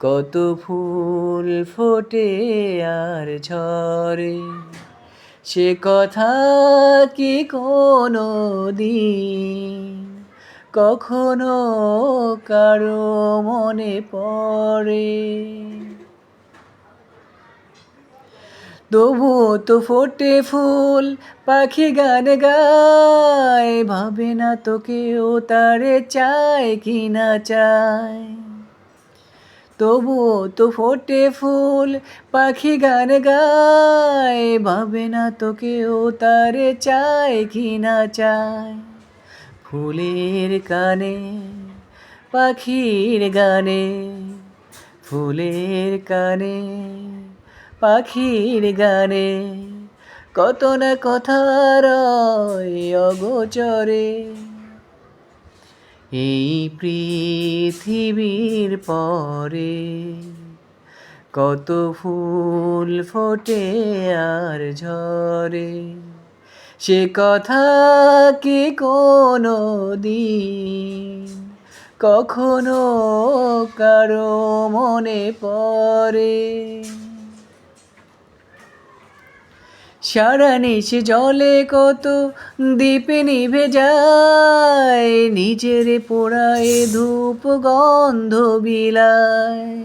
কত ফুল ফোটে আর ঝরে। সে কথা কি কোনো দিন? কখনো কারও মনে পড়ে। তবুও তো ফোটে ফুল, পাখি গান গায়। ভাবে না তো কেউ তারে চায় কি না চায়। তবুও তো ফোটে ফুল, পাখি গান গায়। ভাবে না তো কেউ তারে চায় কি না চায়। ফুলের কানে, পাখির গানে, ফুলের কানে, পাখির গানে। কত না কথা রয় অগোচরে। এই পৃথিবীর পরে কত ফুল ফোটে আর ঝরে। সে কথা কি কোনো দিন কখনো কারও মনে পড়ে? সারা নিশে জলে কত দ্বীপে নিভে যায় নিজের পোড়ায় ধূপ গন্ধ বিলায়।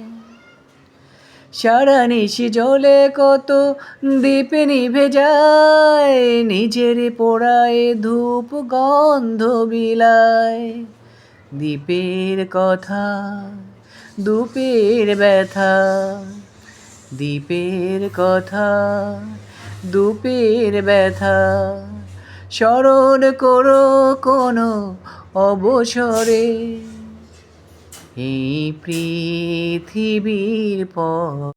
সারা নিশি জলে কত দ্বীপে নিভে যায়। নিজের পোড়ায় ধূপ গন্ধ বিলায়। দ্বীপের কথা, দুপের ব্যথা, দ্বীপের কথা, দুপের ব্যথা। স্মরণ করো কোনো অবসরে। এই পৃথিবীর পর